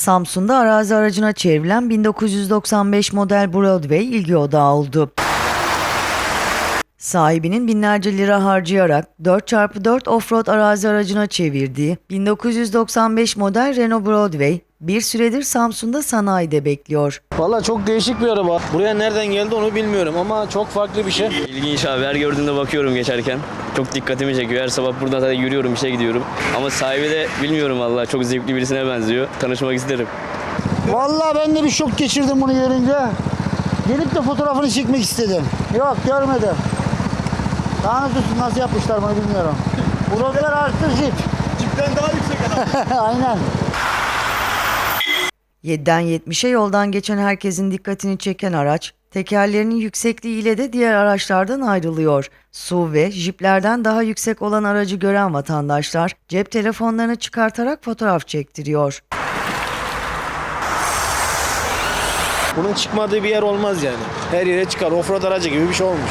Samsun'da arazi aracına çevrilen 1995 model Broadway ilgi odağı oldu. Sahibinin binlerce lira harcayarak 4x4 offroad arazi aracına çevirdiği 1995 model Renault Broadway bir süredir Samsun'da sanayide bekliyor. Valla çok değişik bir araba. Buraya nereden geldi onu bilmiyorum ama çok farklı bir şey. İlginç abi her gördüğümde bakıyorum geçerken. Çok dikkatimi çekiyor. Her sabah buradan zaten yürüyorum işe gidiyorum. Ama sahibi de bilmiyorum vallahi çok zevkli birisine benziyor. Tanışmak isterim. Vallahi ben de bir şok geçirdim bunu görünce. Gelip de fotoğrafını çekmek istedim. Yok görmedim. Daha nasıl, nasıl yapmışlar bunu bilmiyorum. Buralar artı jip. Cipten daha yüksek Aynen. 7'den 70'e yoldan geçen herkesin dikkatini çeken araç, tekerlerinin yüksekliği ile de diğer araçlardan ayrılıyor. SUV ve jiplerden daha yüksek olan aracı gören vatandaşlar cep telefonlarını çıkartarak fotoğraf çektiriyor. Bunun çıkmadığı bir yer olmaz yani. Her yere çıkar. Offroad aracı gibi bir şey olmuş.